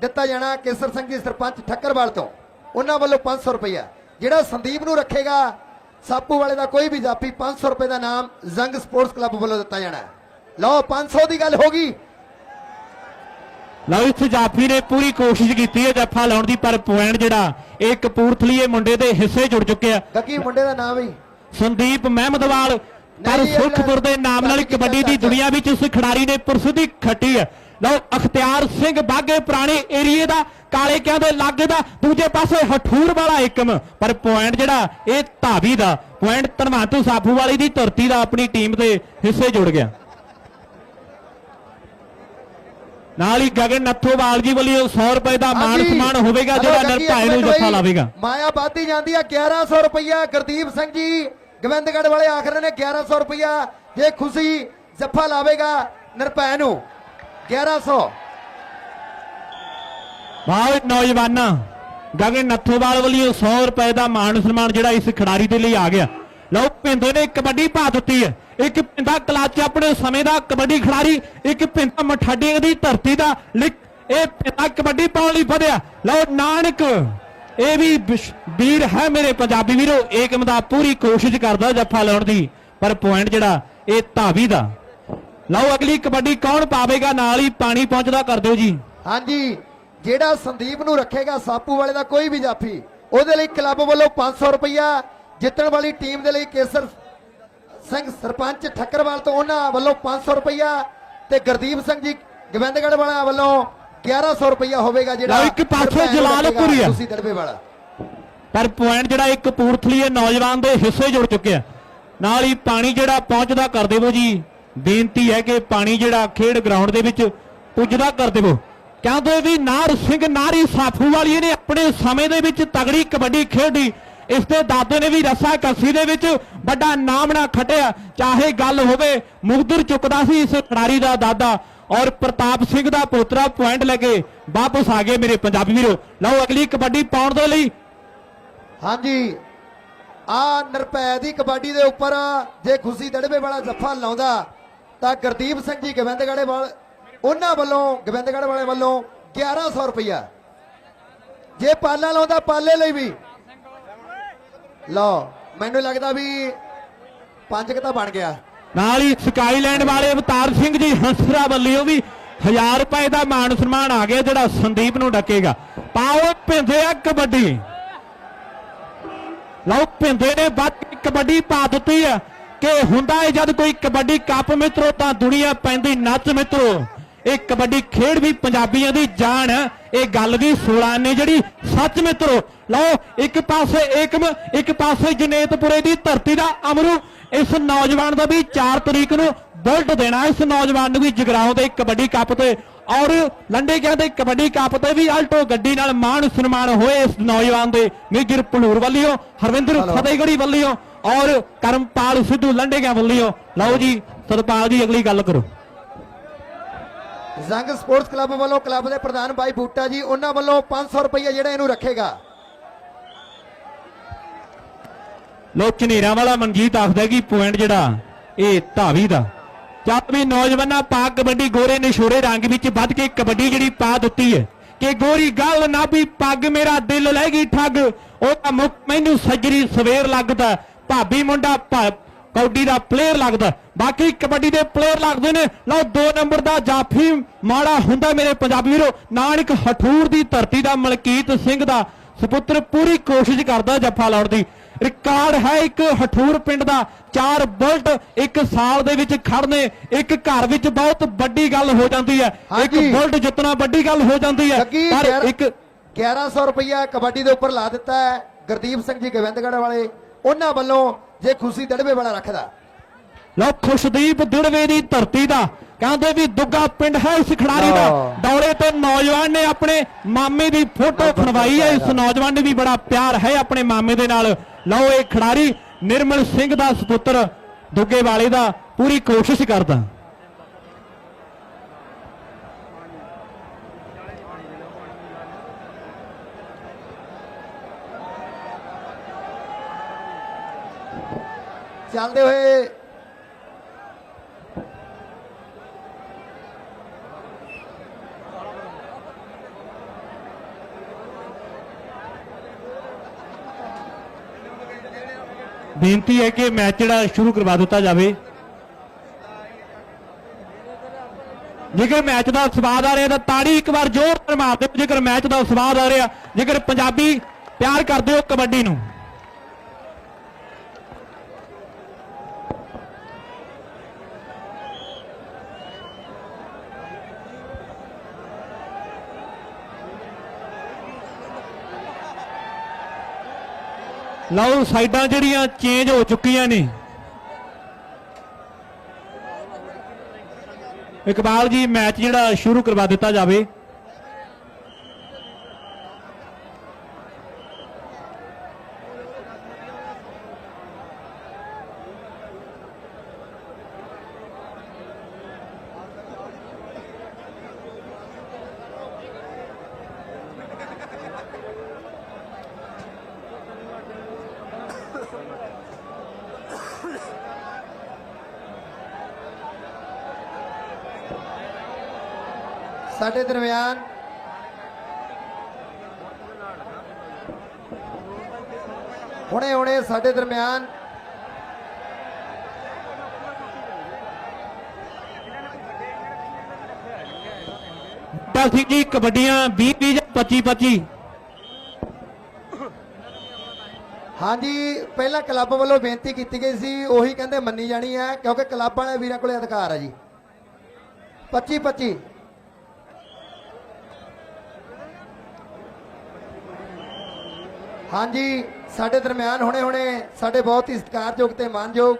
ਦਿੱਤਾ ਜਾਣਾ ਕੇਸਰ ਸਿੰਘ ਜੀ ਸਰਪੰਚ ਠੱਕਰਵਾਲ ਤੋਂ। ਉਹਨਾਂ ਵੱਲੋਂ 500 ਰੁਪਇਆ ਜਿਹੜਾ ਸੰਦੀਪ ਨੂੰ ਰੱਖੇਗਾ ਸਾਪੂ ਵਾਲੇ ਦਾ ਕੋਈ ਵੀ ਜਾਫੀ 500 ਰੁਪਏ ਦਾ ਨਾਮ ਜ਼ੰਗ ਸਪੋਰਟਸ ਕਲੱਬ ਵੱਲੋਂ ਦਿੱਤਾ ਜਾਣਾ ਹੈ। ਲਓ 500 ਦੀ ਗੱਲ ਹੋ ਗਈ। ਲਓ ਇਸ ਜਾਫੀ ਨੇ ਪੂਰੀ ਕੋਸ਼ਿਸ਼ ਕੀਤੀ ਹੈ ਜੱਫਾ ਲਾਉਣ ਦੀ ਪਰ ਪੁਆਇੰਟ ਜਿਹੜਾ ਇਹ ਕਪੂਰਥਲੀਏ ਮੁੰਡੇ ਦੇ ਹਿੱਸੇ ਜੁੜ ਚੁੱਕਿਆ ਗੱਗੀ ਮੁੰਡੇ ਦਾ ਨਾਮ ਹੀ। ਸੰਦੀਪ ਮਹਿਮਦਵਾਲ ਪਰ ਸੁਖਪੁਰ ਦੇ ਨਾਮ ਨਾਲ ਕਬੱਡੀ ਦੀ ਦੁਨੀਆ ਵਿੱਚ ਇਸ ਖਿਡਾਰੀ ਨੇ ਪ੍ਰਸਿੱਧੀ ਖੱਟੀ ਹੈ। ਲਓ ਅਖਤਿਆਰ ਸਿੰਘ ਬਾਗੇ ਪੁਰਾਣੇ ਏਰੀਏ ਦਾ ਕਾਲੇ ਕਿਆਂ ਦੇ ਲਾਗੇ ਦਾ ਦੂਜੇ ਪਾਸੇ ਹਠੂਰ ਵਾਲਾ ਏਕਮ। ਪਰ ਪੁਆਇੰਟ ਜਿਹੜਾ ਇਹ ਧਾਵੀ ਦਾ। ਪੁਆਇੰਟ ਧਨਵੰਤ ਸਾਫੂ ਵਾਲੀ ਦੀ ਧਰਤੀ ਦਾ ਆਪਣੀ ਟੀਮ ਦੇ ਹਿੱਸੇ ਜੁੜ ਗਿਆ। ਨਾਲ ਹੀ ਗਗਨ ਨੱਥੋਵਾਲ ਜੀ ਵੱਲੋਂ 100 ਰੁਪਏ ਦਾ ਮਾਣ ਹਾਂਜੀ। ਸਨਮਾਨ ਹੋਵੇਗਾ ਜਿਹੜਾ ਗੱਗੀ ਨਿਰਭੈ ਨੂੰ ਜੱਫਾ। ਲਾਵੇਗਾ। ਮਾਇਆ ਵੱਧਦੀ ਜਾਂਦੀ ਆ 1100 ਰੁਪਇਆ ਗੁਰਦੀਪ ਸਿੰਘ ਜੀ ਗੋਬਿੰਦਗੜ੍ਹ ਵਾਲੇ ਆਖ ਰਹੇ ਨੇ 1100 ਰੁਪਇਆ ਜੇ ਖੁਸ਼ੀ ਜੱਫਾ ਲਾਵੇਗਾ ਨਿਰਭੈ ਨੂੰ 1100 ਵਾਹ ਨੌਜਵਾਨਾਂ, ਗਗਨ ਨੱਥੋਵਾਲ ਵੱਲੋਂ 100 ਰੁਪਏ ਦਾ ਮਾਣ ਸਨਮਾਨ ਜਿਹੜਾ ਇਸ ਖਿਡਾਰੀ ਦੇ ਲਈ ਆ ਗਿਆ। ਲਓ ਪਿੰਦੇ ਨੇ ਕਬੱਡੀ ਪਾ ਦਿੱਤੀ ਹੈ। ਇੱਕ ਪਿੰਦਾ ਕਲਾਚ ਆਪਣੇ ਸਮੇਂ ਦਾ ਕਬੱਡੀ ਖਿਡਾਰੀ, ਇੱਕ ਪਿੰਦਾ ਮਠਾਡੀਆਂ ਦੀ ਧਰਤੀ ਦਾ ਇਹ ਪਿੰਦਾ ਕਬੱਡੀ ਪਾਉਣ ਲਈ ਵਧਿਆ। ਲਓ, ਨਾਨਕ, ਇਹ ਵੀ ਵੀਰ ਹੈ ਮੇਰੇ ਪੰਜਾਬੀ ਵੀਰੋ ਏਕਮ ਦਾ ਪੂਰੀ ਕੋਸ਼ਿਸ਼ ਕਰਦਾ ਜੱਫਾ ਲਾਉਣ ਦੀ, ਪਰ ਪੁਆਇੰਟ ਜਿਹੜਾ, ਇਹ ਧਾਵੀ ਦਾ। ਲਓ, ਅਗਲੀ ਕਬੱਡੀ ਕੌਣ ਪਾਵੇਗਾ? ਨਾਲ ਹੀ ਪਾਣੀ ਪਹੁੰਚਦਾ ਕਰ ਦਿਓ ਜੀ। ਹਾਂਜੀ। ਜਿਹੜਾ ਸੰਦੀਪ ਨੂੰ ਰੱਖੇਗਾ ਸਾਪੂ ਵਾਲੇ ਦਾ ਕੋਈ ਵੀ ਜਾਫੀ ਉਹਦੇ ਲਈ ਕਲੱਬ ਵੱਲੋਂ 500 ਰੁਪਇਆ ਜਿੱਤਣ ਵਾਲੀ ਟੀਮ ਦੇ ਲਈ ਕੇਸਰ ਸਿੰਘ ਸਰਪੰਚ ਠੱਕਰਵਾਲ ਤੋਂ ਉਹਨਾਂ ਵੱਲੋਂ 500 ਰੁਪਇਆ ਤੇ ਗੁਰਦੀਪ ਸਿੰਘ ਜੀ ਗੋਬਿੰਦਗੜ੍ਹ ਵਾਲਿਆਂ ਵੱਲੋਂ 1100 ਰੁਪਇਆ ਹੋਵੇਗਾ ਜਿਹੜਾ ਇੱਕ ਪਾਸੇ ਜਲਾਲਪੁਰੀ ਆ। ਤੁਸੀਂ ਦੜਬੇ ਵਾਲਾ। ਪਰ ਪੁਆਇੰਟ ਜਿਹੜਾ ਇੱਕ ਕਪੂਰਥਲੀਏ ਨੌਜਵਾਨ ਦੇ ਹਿੱਸੇ ਜੁੜ ਚੁੱਕਿਆ ਨਾਲ ਹੀ ਪਾਣੀ ਜਿਹੜਾ ਪਹੁੰਚਦਾ ਕਰ ਦੇਵੋ ਜੀ ਬੇਨਤੀ ਹੈ ਕਿ ਪਾਣੀ ਜਿਹੜਾ ਖੇਡ ਗਰਾਊਂਡ ਦੇ ਵਿੱਚ ਪੁੱਜਦਾ ਕਰ ਦੇਵੋ। ਕਹਿੰਦੇ ਵੀ ਨਾਰ ਸਿੰਘ, ਨਾਰੀ ਸਾਫੂ ਵਾਲੀ ਨੇ ਆਪਣੇ ਸਮੇਂ ਦੇ ਵਿੱਚ ਤਗੜੀ ਕਬੱਡੀ ਖੇਡੀ। ਇਸ ਦੇ ਦਾਦੇ ਨੇ ਵੀ ਰੱਸਾ ਕੱਸੀ ਦੇ ਵਿੱਚ ਵੱਡਾ ਨਾਮ ਨਾ ਖਟਿਆ। ਚਾਹੇ ਗੱਲ ਹੋਵੇ ਮੁਗਦਰ ਚੁੱਕਦਾ ਸੀ ਇਸ ਖਿਡਾਰੀ ਦਾ ਦਾਦਾ ਔਰ ਪ੍ਰਤਾਪ ਸਿੰਘ ਦਾ ਪੋਤਰਾ ਪੁਆਇੰਟ ਲੈ ਕੇ ਵਾਪਸ ਆ ਗਏ ਮੇਰੇ ਪੰਜਾਬੀ ਵੀਰੋ। ਲਓ ਅਗਲੀ ਕਬੱਡੀ ਪਾਉਣ ਦੇ ਲਈ। ਹਾਂਜੀ। ਆ ਨਿਰਪੈ ਦੀ ਕਬੱਡੀ ਦੇ ਉੱਪਰ ਜੇ ਖੁਸ਼ੀ ਦੜਵੇ ਵਾਲਾ ਜੱਫਾ ਲਾਉਂਦਾ ਤਾਂ ਗੁਰਦੀਪ ਸਿੰਘ ਜੀ ਗੋਬਿੰਦਗੜ੍ਹੇ ਵਾਲ ਉਹਨਾਂ ਵੱਲੋਂ, ਗੋਬਿੰਦਗੜ੍ਹ ਵਾਲੇ ਵੱਲੋਂ 1100 ਰੁਪਇਆ ਜੇ ਪਾਲਾ ਲਾਉਂਦਾ ਪਾਲੇ ਲਈ ਵੀ। ਲਓ, ਮੈਨੂੰ ਲੱਗਦਾ ਵੀ ਪੰਜ ਕੁ ਤਾਂ ਬਣ ਗਿਆ। ਨਾਲ ਹੀ ਸਕਾਈਲੈਂਡ ਵਾਲੇ ਅਵਤਾਰ ਸਿੰਘ ਜੀ ਹੰਸਰਾ ਵੱਲੋਂ ਵੀ 1000 ਰੁਪਏ ਦਾ ਮਾਣ ਸਨਮਾਨ ਆ ਗਿਆ, ਜਿਹੜਾ ਸੰਦੀਪ ਨੂੰ ਡੱਕੇਗਾ। ਪਾਓ ਭਿੰਦੇ ਆ ਕਬੱਡੀ। ਲਓ ਭਿੰਦੇ ਨੇ ਵੱਧ ਕਬੱਡੀ ਪਾ ਦਿੱਤੀ ਹੈ ਕਿ ਹੁੰਦਾ ਹੈ ਜਦ ਕੋਈ ਕਬੱਡੀ ਕੱਪ ਮਿੱਤਰੋ, ਤਾਂ ਦੁਨੀਆ ਪੈਂਦੀ ਨੱਚ ਮਿੱਤਰੋ। ਇਹ ਕਬੱਡੀ ਖੇਡ ਵੀ ਪੰਜਾਬੀਆਂ ਦੀ ਜਾਨ ਹੈ। ਇਹ ਗੱਲ ਵੀ 16 ਨੇ ਜਿਹੜੀ ਸੱਚ ਮਿੱਤਰੋ ਲਓ ਇੱਕ ਪਾਸੇ ਏਕਮ ਇੱਕ ਪਾਸੇ ਜਨੇਤਪੁਰੇ ਦੀ ਧਰਤੀ ਦਾ ਅਮਰੂ। ਇਸ ਨੌਜਵਾਨ ਦਾ ਵੀ 4 ਤਰੀਕ ਨੂੰ ਬੁਲਟ ਦੇਣਾ ਇਸ ਨੌਜਵਾਨ ਨੂੰ ਵੀ ਜਗਰਾਉਂ ਦੇ ਕਬੱਡੀ ਕੱਪ ਤੇ ਔਰ ਲੰਡੇ ਕਹਿੰਦੇ ਕਬੱਡੀ ਕੱਪ ਤੇ ਵੀ ਆਲਟੋ ਗੱਡੀ ਨਾਲ ਮਾਣ ਸਨਮਾਨ ਹੋਏ ਇਸ ਨੌਜਵਾਨ ਦੇ ਮੇਜਰ ਭਲੂਰ ਵੱਲੋਂ ਹਰਵਿੰਦਰ। ਫਤਿਹਗੜੀ ਵੱਲੋਂ ਔਰ ਕਰਮਪਾਲ ਸਿੱਧੂ ਲੰਡੇਗਾ ਵੱਲੋਂ। ਲਓ ਜੀ ਸਤਪਾਲ ਜੀ ਅਗਲੀ ਗੱਲ ਕਰੋ। ਜ਼ੰਗ ਸਪੋਰਟਸ ਕਲੱਬ ਵੱਲੋਂ ਕਲੱਬ ਦੇ ਪ੍ਰਧਾਨ ਬਾਈ ਬੂਟਾ ਜੀ, ਉਹਨਾਂ ਵੱਲੋਂ 500 ਰੁਪਏ ਜਿਹੜਾ ਇਹਨੂੰ ਰੱਖੇਗਾ। ਲੋ ਝਨੇਰਾਂ ਵਾਲਾ ਮਨਜੀਤ ਆਖਦਾ ਕਿ ਪੁਆਇੰਟ ਜਿਹੜਾ, ਇਹ ਧਾਵੀ ਦਾ। ਚੱਲ ਵੀ ਨੌਜਵਾਨਾਂ ਪਾ ਕਬੱਡੀ ਗੋਰੇ ਨਿਸ਼ੋਰੇ ਰੰਗ ਵਿੱਚ ਵੱਧ ਕੇ ਕਬੱਡੀ ਜਿਹੜੀ ਪਾ ਦਿੱਤੀ ਹੈ। ਕਿ ਗੋਰੀ ਗੱਲ ਨਾ ਵੀ ਪੱਗ ਮੇਰਾ ਦਿਲ ਲੈ ਗਈ ਠੱਗ, ਉਹ ਤਾਂ ਮੁੱਖ ਮੈਨੂੰ ਸੱਜਰੀ ਸਵੇਰ ਲੱਗਦਾ। ਭਾਬੀ ਮੁੰਡਾ ਕਬੱਡੀ ਦਾ ਪਲੇਅਰ ਲੱਗਦਾ ਬਾਕੀ ਕਬੱਡੀ ਦੇ ਪਲੇਅਰ ਲੱਗਦੇ ਨੇ। ਲਓ 2 ਨੰਬਰ ਦਾ ਜਾਫੀ ਮਾੜਾ ਹੁੰਦਾ ਮੇਰੇ ਪੰਜਾਬੀ ਵੀਰੋ। ਨਾਨਕ ਹਠੂਰ ਦੀ ਧਰਤੀ ਦਾ ਮਲਕੀਤ ਸਿੰਘ ਦਾ ਸੁਪੁੱਤਰ ਪੂਰੀ ਕੋਸ਼ਿਸ਼ ਕਰਦਾ ਜੱਫਾ ਲਾਉਣ ਦੀ। ਰਿਕਾਰਡ ਹੈ ਇੱਕ ਹਠੂਰ ਪਿੰਡ ਦਾ। ਚਾਰ ਬੁਲਟ ਇੱਕ ਸਾਲ ਦੇ ਵਿੱਚ ਖੜਨੇ ਇੱਕ ਘਰ ਵਿੱਚ ਬਹੁਤ ਵੱਡੀ ਗੱਲ ਹੋ ਜਾਂਦੀ ਹੈ। ਇੱਕ। ਬੁਲਟ ਜਿੱਤਣਾ ਵੱਡੀ ਗੱਲ ਹੋ ਜਾਂਦੀ ਹੈ। ਪਰ ਇੱਕ 1100 ਰੁਪਇਆ ਕਬੱਡੀ ਦੇ ਉੱਪਰ ਲਾ ਦਿੱਤਾ ਹੈ। ਗੁਰਦੀਪ ਸਿੰਘ ਜੀ ਗੋਬਿੰਦਗੜ੍ਹ ਵਾਲੇ ਉਹਨਾਂ ਵੱਲੋਂ ਜੇ ਖੁਸ਼ੀ ਦੜਵੇ ਵਾਲਾ ਰੱਖਦਾ। ਲਓ ਖੁਸ਼ਦੀਪ ਦਿੜਵੇ ਦੀ ਧਰਤੀ ਦਾ ਕਹਿੰਦੇ ਵੀ ਦੁੱਗਾ ਪਿੰਡ ਹੈ ਇਸ ਖਿਡਾਰੀ ਦਾ। ਦੌਰੇ ਤੇ ਨੌਜਵਾਨ ਨੇ ਆਪਣੇ ਮਾਮੇ ਦੀ ਫੋਟੋ ਖਣਵਾਈ ਹੈ। ਇਸ ਨੌਜਵਾਨ ਨੂੰ ਵੀ ਬੜਾ ਪਿਆਰ ਹੈ ਆਪਣੇ ਮਾਮੇ ਦੇ ਨਾਲ। ਲਓ ਇਹ ਖਿਡਾਰੀ ਨਿਰਮਲ ਸਿੰਘ ਦਾ ਸੁਪੁੱਤਰ ਦੁੱਗੇ ਵਾਲੇ ਦਾ ਪੂਰੀ ਕੋਸ਼ਿਸ਼ ਕਰਦਾ। ਚੱਲਦੇ ਹੋਏ। ਬੇਨਤੀ ਹੈ ਕਿ ਮੈਚ ਜਿਹੜਾ ਸ਼ੁਰੂ ਕਰਵਾ ਦਿੱਤਾ ਜਾਵੇ। ਜੇਕਰ ਮੈਚ ਦਾ ਸਵਾਦ ਆ ਰਿਹਾ ਤਾਂ ਤਾੜੀ ਇੱਕ ਵਾਰ ਜ਼ੋਰ ਨਾਲ ਮਾਰ ਦਿਓ। ਜੇਕਰ ਮੈਚ ਦਾ ਸਵਾਦ ਆ ਰਿਹਾ, ਜੇਕਰ ਪੰਜਾਬੀ ਪਿਆਰ ਕਰਦੇ ਹੋ ਕਬੱਡੀ ਨੂੰ। ਲਓ ਸਾਈਡਾਂ ਜਿਹੜੀਆਂ ਚੇਂਜ ਹੋ ਚੁੱਕੀਆਂ ਨੇ। ਇਕਬਾਲ ਜੀ, ਮੈਚ ਜਿਹੜਾ ਸ਼ੁਰੂ ਕਰਵਾ ਦਿੱਤਾ ਜਾਵੇ। ਸਾਡੇ ਦਰਮਿਆਨ ਹੁਣੇ ਹੁਣੇ ਸਾਡੇ ਦਰਮਿਆਨ ਬੂਟਾ ਸਿੰਘ ਜੀ ਕਬੱਡੀਆਂ 20 20 ਜਾਂ 25 25 ਹਾਂਜੀ ਪਹਿਲਾਂ ਕਲੱਬ ਵੱਲੋਂ ਬੇਨਤੀ ਕੀਤੀ ਗਈ ਸੀ ਉਹੀ ਕਹਿੰਦੇ ਮੰਨੀ ਜਾਣੀ ਹੈ ਕਿਉਂਕਿ ਕਲੱਬ ਵਾਲੇ ਵੀਰਾਂ ਕੋਲੇ ਅਧਿਕਾਰ ਹੈ ਜੀ। 25 25 ਹਾਂਜੀ, ਸਾਡੇ ਦਰਮਿਆਨ ਹੁਣੇ ਹੁਣੇ ਸਾਡੇ ਬਹੁਤ ਹੀ ਸਤਿਕਾਰਯੋਗ ਤੇ ਮਾਨਯੋਗ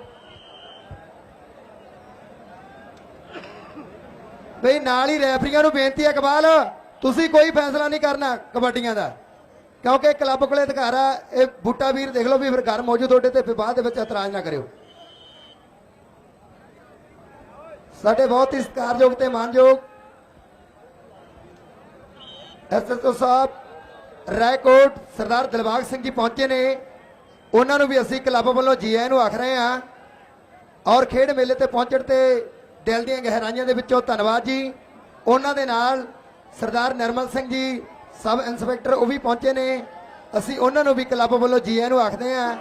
ਬਈ ਨਾਲ ਹੀ ਰੈਫਰੀਆਂ ਨੂੰ ਬੇਨਤੀ ਹੈ ਇਕਬਾਲ, ਤੁਸੀਂ ਕੋਈ ਫੈਸਲਾ ਨਹੀਂ ਕਰਨਾ ਕਬੱਡੀਆਂ ਦਾ, ਕਿਉਂਕਿ ਕਲੱਬ ਕੋਲੇ ਅਧਿਕਾਰ ਆ ਇਹ ਬੂਟਾ ਵੀਰ ਦੇਖ ਲਓ ਵੀ ਫਿਰ ਘਰ ਮੌਜੂਦ ਤੁਹਾਡੇ ਤੇ ਫਿਰ ਬਾਅਦ ਦੇ ਵਿੱਚ ਇਤਰਾਜ਼ ਨਾ ਕਰਿਓ। ਸਾਡੇ ਬਹੁਤ ਹੀ ਸਤਿਕਾਰਯੋਗ ਤੇ ਮਾਨਯੋਗ ਐਸਐਸਓ ਸਾਹਿਬ ਰਾਏਕੋਟ ਸਰਦਾਰ ਦਿਲਬਾਗ ਸਿੰਘ ਜੀ ਪਹੁੰਚੇ ਨੇ। ਉਹਨਾਂ ਨੂੰ ਵੀ ਅਸੀਂ ਕਲੱਬ ਵੱਲੋਂ ਜੀ ਆਇਆਂ ਨੂੰ ਆਖ ਰਹੇ ਹਾਂ। ਔਰ ਖੇਡ ਮੇਲੇ ਤੇ ਪਹੁੰਚਣ ਤੇ ਦਿਲ ਦੀਆਂ ਗਹਿਰਾਈਆਂ ਦੇ ਵਿੱਚੋਂ ਧੰਨਵਾਦ ਜੀ। ਉਹਨਾਂ ਦੇ ਨਾਲ ਸਰਦਾਰ normal Singh ji, sub inspector ਉਹ ਵੀ ਪਹੁੰਚੇ ਨੇ। ਅਸੀਂ ਉਹਨਾਂ ਨੂੰ ਵੀ ਕਲੱਬ ਵੱਲੋਂ ਜੀ ਆਇਆਂ ਨੂੰ ਆਖਦੇ ਹਾਂ।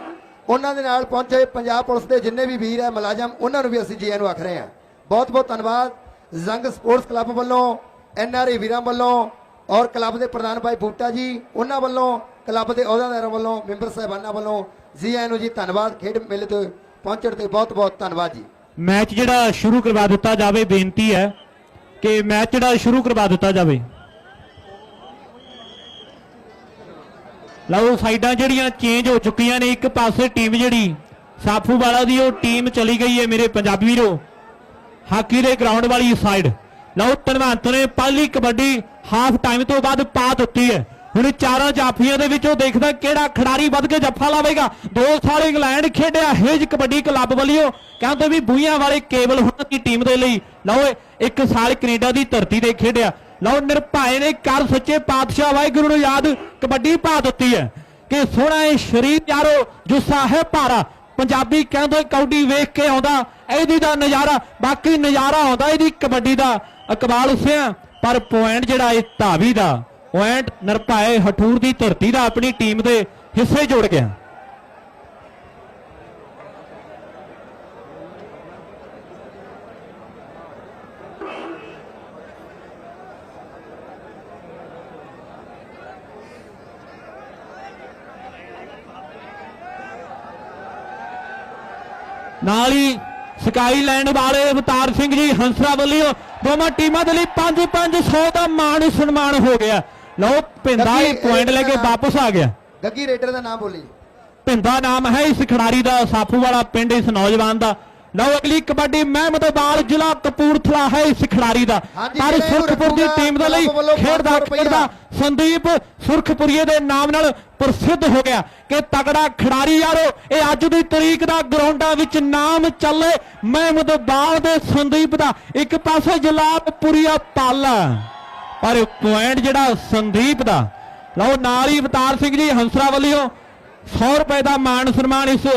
ਉਹਨਾਂ ਦੇ ਨਾਲ ਪਹੁੰਚੇ ਪੰਜਾਬ ਪੁਲਿਸ ਦੇ ਜਿੰਨੇ ਵੀ ਵੀਰ ਹੈ, ਮੁਲਾਜ਼ਮ, ਉਹਨਾਂ ਨੂੰ ਵੀ ਅਸੀਂ ਜੀ ਆਇਆਂ ਨੂੰ ਆਖ ਰਹੇ ਹਾਂ। ਬਹੁਤ ਬਹੁਤ ਧੰਨਵਾਦ। ਜ਼ੰਗ ਸਪੋਰਟਸ ਕਲੱਬ ਵੱਲੋਂ ਐਨਆਰਏ ਵੀਰਾਂ ਵੱਲੋਂ ਔਰ ਕਲੱਬ ਦੇ ਪ੍ਰਧਾਨ ਭਾਈ ਬੂਟਾ ਜੀ, ਉਹਨਾਂ ਵੱਲੋਂ, ਕਲੱਬ ਦੇ ਅਹੁਦਾਦਾਰਾਂ ਵੱਲੋਂ, ਮੈਂਬਰ ਸਾਹਿਬਾਨਾਂ ਵੱਲੋਂ ਜੀ ਆਇਆਂ ਨੂੰ ਜੀ ਧੰਨਵਾਦ, ਖੇਡ ਮੇਲੇ ਤੇ ਪਹੁੰਚਣ ਤੇ ਬਹੁਤ ਬਹੁਤ ਧੰਨਵਾਦ ਜੀ। ਮੈਚ ਜਿਹੜਾ ਸ਼ੁਰੂ ਕਰਵਾ ਦਿੱਤਾ ਜਾਵੇ, ਬੇਨਤੀ ਹੈ ਕਿ ਮੈਚ ਜਿਹੜਾ ਸ਼ੁਰੂ ਕਰਵਾ ਦਿੱਤਾ ਜਾਵੇ। ਲਓ, ਸਾਈਡਾਂ ਜਿਹੜੀਆਂ ਚੇਂਜ ਹੋ ਚੁੱਕੀਆਂ ਨੇ, ਇੱਕ ਪਾਸੇ ਟੀਮ ਜਿਹੜੀ ਸਾਫੂ ਵਾਲਾ ਦੀ, ਉਹ ਟੀਮ ਚਲੀ ਗਈ ਹੈ ਮੇਰੇ ਪੰਜਾਬੀ ਵੀਰੋ, ਹਾਕੀ ਦੇ ਗਰਾਊਂਡ ਵਾਲੀ ਸਾਈਡ ਲਓ ਧਨਵੰਤ ਨੇ ਪਹਿਲੀ ਕਬੱਡੀ ਹਾਫ ਟਾਈਮ ਤੋਂ ਬਾਅਦ ਪਾ ਦਿੱਤੀ ਹੈ। ਹੁਣ ਚਾਰਾਂ ਜਾਫੀਆਂ ਦੇ ਵਿੱਚੋਂ ਦੇਖਦਾ ਕਿਹੜਾ ਖਿਡਾਰੀ ਵੱਧ ਕੇ ਜੱਫਾ ਲਾਵੇਗਾ। ਦੋ ਸਾਲ ਇੰਗਲੈਂਡ ਖੇਡਿਆ ਹੇਜ ਕਬੱਡੀ ਕਲੱਬ ਵੱਲੋਂ। ਕਹਿੰਦੇ ਵੀ ਬੂਈਆਂ ਵਾਲੇ ਕੇਵਲ ਹੁਣ ਦੀ ਟੀਮ ਦੇ ਲਈ। ਲਓ ਇੱਕ ਸਾਲ ਕੈਨੇਡਾ ਦੀ ਧਰਤੀ ਤੇ ਖੇਡਿਆ। ਲਓ ਨਿਰਭਾਏ ਨੇ ਕਰ ਸੱਚੇ ਪਾਤਸ਼ਾਹ ਵਾਹਿਗੁਰੂ ਨੂੰ ਯਾਦ ਕਬੱਡੀ ਪਾ ਦਿੱਤੀ ਹੈ। ਕਿ ਸੋਹਣਾ ਇਹ ਸ਼ਰੀਰ ਯਾਰੋ ਜੁੱਸਾ ਹੈ ਭਾਰਾ। ਪੰਜਾਬੀ ਕਹਿੰਦੇ ਕੌਡੀ ਵੇਖ ਕੇ ਆਉਂਦਾ, ਇਹਦੀ ਦਾ ਨਜ਼ਾਰਾ, ਬਾਕੀ ਨਜ਼ਾਰਾ ਆਉਂਦਾ ਇਹਦੀ ਕਬੱਡੀ ਦਾ। ਇਕਬਾਲ ਉਸਿਆ ਪਰ ਪੁਆਇੰਟ ਜਿਹੜਾ ਇਹ ਧਾਵੀ ਦਾ, ਪੁਆਇੰਟ ਨਰਪਾਏ ਹਠੂਰ ਦੀ ਧਰਤੀ ਦਾ ਆਪਣੀ ਟੀਮ ਦੇ ਹਿੱਸੇ ਜੋੜ ਗਿਆ। ਨਾਲ ਹੀ ਸਕਾਈਲੈਂਡ ਵਾਲੇ ਅਵਤਾਰ ਸਿੰਘ ਜੀ ਹੰਸਰਾ ਵੱਲੋਂ ਦੋਵਾਂ ਟੀਮਾਂ ਦੇ ਲਈ 5-500 ਦਾ ਮਾਣ ਸਨਮਾਨ ਹੋ ਗਿਆ। ਲਓ ਪਿੰਦਾ ਇਹ ਪੁਆਇੰਟ ਲੈ ਕੇ ਵਾਪਸ ਆ ਗਿਆ। ਗੱਗੀ ਰੇਡਰ ਦਾ ਨਾਮ ਬੋਲੀ ਪਿੰਦਾ ਨਾਮ ਹੈ ਇਸ ਖਿਡਾਰੀ ਦਾ ਸਾਫੂ ਵਾਲਾ ਪਿੰਡ ਇਸ ਨੌਜਵਾਨ ਦਾ। ਲਓ ਅਗਲੀ ਕਬੱਡੀ ਮਹਿਮਦਵਾਲ ਜ਼ਿਲ੍ਹਾ ਕਪੂਰਥਲਾ ਹੈ ਇਸ ਖਿਡਾਰੀ ਦਾ। ਪਰ ਸੁਰਖਪੁਰ ਦੀ ਟੀਮ ਦੇ ਲਈ ਖੇਡਦਾ 500 ਰੁਪਈਆ। ਖੇਡਦਾ ਸੰਦੀਪ ਸੁਰਖਪੁਰੀਏ ਦੇ ਨਾਮ ਨਾਲ ਪ੍ਰਸਿੱਧ ਹੋ ਗਿਆ ਕਿ ਤਗੜਾ ਖਿਡਾਰੀ ਯਾਰੋ ਇਹ ਅੱਜ ਦੀ ਤਰੀਕ ਦਾ ਗਰਾਊਂਡਾਂ ਵਿੱਚ ਨਾਮ ਚੱਲੇ ਮਹਿਮਦਵਾਲ ਦੇ ਸੰਦੀਪ ਦਾ। ਇੱਕ ਪਾਸੇ ਜਲਾਲਪੁਰੀਆ ਪਾਲਾ ਪਰ ਪੁਆਇੰਟ ਜਿਹੜਾ ਸੰਦੀਪ ਦਾ। ਲਓ ਨਾਲ ਹੀ ਅਵਤਾਰ ਸਿੰਘ ਜੀ ਹੰਸਰਾ ਵੱਲੋਂ 100 ਰੁਪਏ ਦਾ ਮਾਣ ਸਨਮਾਨ ਇਸ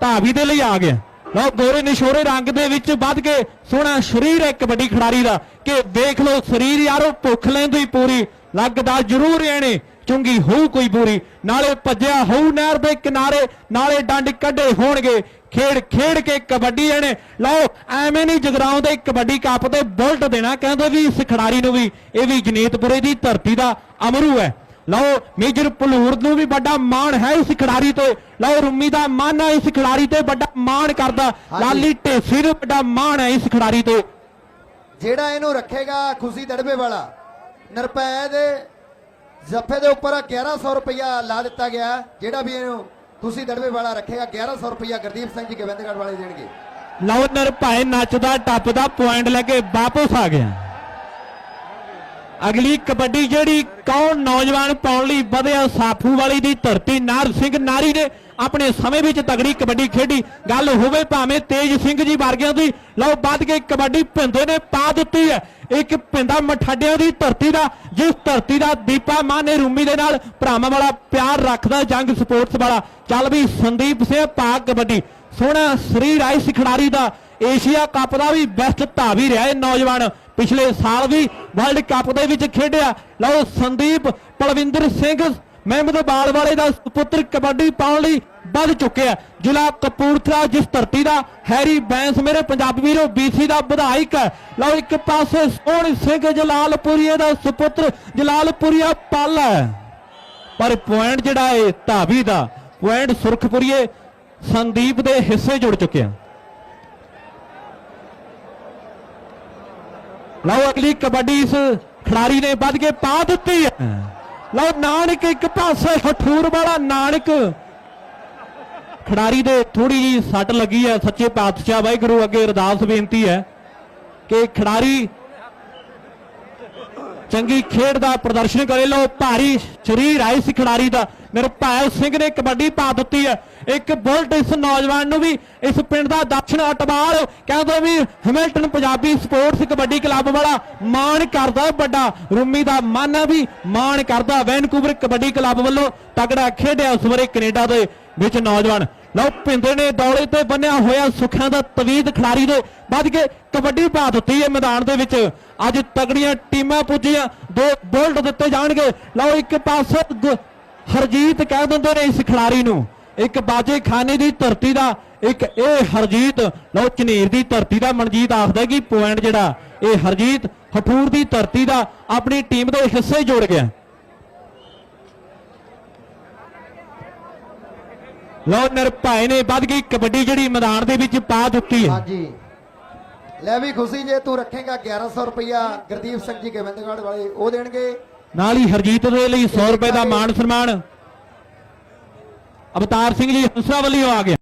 ਧਾਵੀ ਦੇ ਲਈ ਆ ਗਿਆ। ਲਓ, ਗੋਰੇ ਨਿਸ਼ੋਰੇ ਰੰਗ ਦੇ ਵਿੱਚ ਵੱਧ ਕੇ ਸੋਹਣਾ ਸਰੀਰ ਹੈ ਕਬੱਡੀ ਖਿਡਾਰੀ ਦਾ, ਕਿ ਦੇਖ ਲਓ ਸਰੀਰ ਯਾਰੋ, ਭੁੱਖ ਲੈਂਦੀ ਪੂਰੀ, ਲੱਗਦਾ ਜ਼ਰੂਰ ਇਹਨੇ, ਚੁੰਗੀ ਹੋਊ ਕੋਈ ਪੂਰੀ ਨਾਲੇ ਭੱਜਿਆ ਹੋਊ ਨਹਿਰ ਦੇ ਕਿਨਾਰੇ, ਨਾਲੇ ਡੰਡ ਕੱਢੇ ਹੋਣਗੇ, ਖੇਡ ਖੇਡ ਕੇ ਕਬੱਡੀ ਇਹਨੇ, ਲਓ, ਐਵੇਂ ਨਹੀਂ ਜਗਰਾਉਂਦੇ ਕਬੱਡੀ ਕੱਪ ਤੇ ਬੁਲਟ ਦੇਣਾ, ਕਹਿੰਦੇ ਵੀ ਇਸ ਖਿਡਾਰੀ ਨੂੰ ਵੀ, ਇਹ ਵੀ ਜਨੀਤਪੁਰੇ ਦੀ ਧਰਤੀ ਦਾ ਅਮਰੂ ਹੈ। ਲਓ ਮੇਜਰ ਪਲੂਰ ਨੂੰ ਵੀ ਵੱਡਾ ਮਾਣ ਹੈ ਇਸ ਖਿਡਾਰੀ ਤੇ। ਲਓ ਰੁੰਮੀ ਦਾ ਮਾਨ ਹੈ ਇਸ ਖਿਡਾਰੀ ਤੇ ਵੱਡਾ ਮਾਣ ਕਰਦਾ। ਲਾਲੀ ਢੇਸੀ ਨੂੰ ਵੱਡਾ ਮਾਣ ਹੈ ਇਸ ਖਿਡਾਰੀ ਤੇ। ਜਿਹੜਾ ਇਹਨੂੰ ਰੱਖੇਗਾ ਖੁਸ਼ੀ ਦੜਵੇ ਵਾਲਾ ਨਰਪੈ ਦੇ ਜੱਫੇ ਦੇ ਉੱਪਰ 1100 ਰੁਪਇਆ ਲਾ ਦਿੱਤਾ ਗਿਆ ਜਿਹੜਾ ਵੀ ਇਹਨੂੰ ਖੁਸ਼ੀ ਦੜਵੇ ਵਾਲਾ ਰੱਖੇਗਾ 1100 ਰੁਪਇਆ ਗੁਰਦੀਪ ਸਿੰਘ ਜੀ ਗੋਬਿੰਦਗੜ੍ਹ ਵਾਲੇ ਦੇਣਗੇ। ਲਓ ਨਰਭਾਏ ਨੱਚਦਾ ਟੱਪਦਾ ਪੁਆਇੰਟ ਲੈ ਕੇ ਵਾਪਸ ਆ ਗਿਆ। ਅਗਲੀ ਕਬੱਡੀ ਜਿਹੜੀ ਕੌਣ ਨੌਜਵਾਨ ਪਾਉਣ ਲਈ ਵਧਿਆ ਸਾਫੂ ਵਾਲੀ ਦੀ ਧਰਤੀ, ਨਾਰ ਸਿੰਘ ਨਾਰੀ ਨੇ ਆਪਣੇ ਸਮੇਂ ਵਿੱਚ ਤਗੜੀ ਕਬੱਡੀ ਖੇਡੀ। ਗੱਲ ਹੋਵੇ ਭਾਵੇਂ ਤੇਜ ਸਿੰਘ ਜੀ ਵਰਗਿਆਂ ਦੀ, ਲਓ ਵੱਧ ਕੇ ਕਬੱਡੀ ਭਿੰਦੇ ਨੇ ਪਾ ਦਿੱਤੀ ਹੈ। ਇੱਕ ਭਿੰਦਾ ਮਠਾਡਿਆਂ ਦੀ ਧਰਤੀ ਦਾ, ਜਿਸ ਧਰਤੀ ਦਾ ਦੀਪਾ ਮਾਂ ਨੇ ਰੂਮੀ ਦੇ ਨਾਲ ਭਰਾਵਾਂ ਵਾਲਾ ਪਿਆਰ ਰੱਖਦਾ ਜੰਗ ਸਪੋਰਟਸ ਵਾਲਾ। ਚੱਲ ਵੀ ਸੰਦੀਪ ਸਿੰਘ ਪਾ ਕਬੱਡੀ। ਸੋਹਣਾ ਸਰੀਰ ਆਈ ਇਸ ਖਿਡਾਰੀ ਦਾ। ਏਸ਼ੀਆ ਕੱਪ ਦਾ ਵੀ ਬੈਸਟ ਧਾਵੀ ਰਿਹਾ ਇਹ ਨੌਜਵਾਨ। ਪਿਛਲੇ ਸਾਲ ਵੀ ਵਰਲਡ ਕੱਪ ਦੇ ਵਿੱਚ ਖੇਡਿਆ। ਲਓ ਸੰਦੀਪ ਪਲਵਿੰਦਰ ਸਿੰਘ ਮਹਿਮਦਵਾਲ ਵਾਲੇ ਦਾ ਸੁਪੁੱਤਰ ਕਬੱਡੀ ਪਾਉਣ ਲਈ ਵੱਧ ਚੁੱਕਿਆ ਜ਼ਿਲ੍ਹਾ ਕਪੂਰਥਲਾ ਜਿਸ ਧਰਤੀ ਦਾ ਹੈਰੀ ਬੈਂਸ ਮੇਰੇ ਪੰਜਾਬੀ ਵੀਰੋ ਬੀਸੀ ਦਾ ਵਿਧਾਇਕ ਹੈ। ਲਓ ਇੱਕ ਪਾਸੇ ਸੋਹਣ ਸਿੰਘ ਜਲਾਲਪੁਰੀਏ ਦਾ ਸੁਪੁੱਤਰ ਜਲਾਲਪੁਰੀਆ ਪਾਲਾ ਹੈ। ਪਰ ਪੁਆਇੰਟ ਜਿਹੜਾ ਹੈ ਧਾਵੀ ਦਾ, ਪੁਆਇੰਟ ਸੁਰਖਪੁਰੀਏ ਸੰਦੀਪ ਦੇ ਹਿੱਸੇ ਜੁੜ ਚੁੱਕਿਆ। ਲਓ ਅਗਲੀ ਕਬੱਡੀ ਇਸ ਖਿਡਾਰੀ ਨੇ ਵੱਧ ਕੇ ਪਾ ਦਿੱਤੀ ਹੈ। ਲਓ ਨਾਨਕ ਇੱਕ ਪਾਸੇ ਹਠੂਰ ਵਾਲਾ ਨਾਨਕ। ਖਿਡਾਰੀ ਦੇ ਥੋੜੀ ਜੀ ਸੱਟ ਲੱਗੀ ਹੈ ਸੱਚੇ ਪਾਤਸ਼ਾਹ ਵਾਹਿਗੁਰੂ ਅੱਗੇ ਅਰਦਾਸ ਬੇਨਤੀ ਹੈ ਕਿ ਖਿਡਾਰੀ ਚੰਗੀ ਖੇਡ ਦਾ ਪ੍ਰਦਰਸ਼ਨ ਕਰੇ। ਲੋ ਭਾਰੀ ਸਰੀਰ ਆਏ ਸੀ ਖਿਡਾਰੀ ਦਾ। ਨਿਰਭੈ ਸਿੰਘ ਨੇ ਕਬੱਡੀ ਪਾ ਦਿੱਤੀ ਹੈ। ਇੱਕ ਬੁਲਟ ਇਸ ਨੌਜਵਾਨ ਨੂੰ ਵੀ ਇਸ ਪਿੰਡ ਦਾ ਦਰਸ਼ਨ ਅਟਵਾਲ ਕਹਿੰਦੇ ਵੀ Hamilton Punjabi sports kabaddi club ਵਾਲਾ ਮਾਣ ਕਰਦਾ ਵੱਡਾ ਰੂਮੀ ਦਾ ਮਨ ਆ ਵੀ ਮਾਣ ਕਰਦਾ ਵੈਨਕੂਵਰ ਕਬੱਡੀ ਕਲੱਬ ਵੱਲੋਂ ਤਗੜਾ ਖੇਡਿਆ ਉਸ ਵਾਰੇ ਕੈਨੇਡਾ ਦੇ ਵਿੱਚ ਨੌਜਵਾਨ। ਲਓ ਭਿੰਦਰ ਨੇ ਦੌਲੇ ਤੇ ਬੰਨਿਆ ਹੋਇਆ ਸੁੱਖਾਂ ਦਾ ਤਵੀਦ ਖਿਡਾਰੀ ਦੇ ਵੱਧ ਕੇ ਕਬੱਡੀ ਪਾ ਦਿੱਤੀ ਹੈ ਮੈਦਾਨ ਦੇ ਵਿੱਚ। ਅੱਜ ਤਗੜੀਆਂ ਟੀਮਾਂ ਪੁੱਜੀਆਂ, ਦੋ ਬੁਲਟ ਦਿੱਤੇ ਜਾਣਗੇ। ਲਓ, ਇੱਕ ਪਾਸੇ ਹਰਜੀਤ ਕਹਿ ਦਿੰਦੇ ਨੇ ਇਸ ਖਿਡਾਰੀ ਨੂੰ। ਇੱਕ ਬਾਜੇ ਖਾਨੇ ਦੀ ਧਰਤੀ ਦਾ ਇੱਕ ਇਹ ਹਰਜੀਤ ਲਓ ਝਨੀਰ ਦੀ ਧਰਤੀ ਦਾ ਮਨਜੀਤ ਆਖਦਾ ਕਿ ਪੁਆਇੰਟ ਜਿਹੜਾ ਇਹ ਹਰਜੀਤ ਹਠੂਰ ਦੀ ਧਰਤੀ ਦਾ ਆਪਣੀ ਟੀਮ ਦੇ ਹਿੱਸੇ ਜੁੜ ਗਿਆ। ਲਓ ਨਿਰਭੈ ਨੇ ਵੱਧ ਗਈ ਕਬੱਡੀ ਜਿਹੜੀ ਮੈਦਾਨ ਦੇ ਵਿੱਚ ਪਾ ਦਿੱਤੀ ਹੈ। ਹਾਂਜੀ। ਲੈ ਵੀ ਖੁਸ਼ੀ ਜੇ ਤੂੰ ਰੱਖੇਗਾ 1100 ਰੁਪਇਆ ਗੁਰਦੀਪ ਸਿੰਘ ਜੀ ਗੋਬਿੰਦਗੜ੍ਹ ਵਾਲੇ ਉਹ ਦੇਣਗੇ। ਨਾਲ ਹੀ ਹਰਜੀਤ ਦੇ ਲਈ 100 ਰੁਪਏ ਦਾ ਮਾਣ ਸਨਮਾਨ। ਅਵਤਾਰ ਸਿੰਘ ਜੀ ਹੰਸਾ ਵੱਲੋਂ ਆ। ਗਿਆ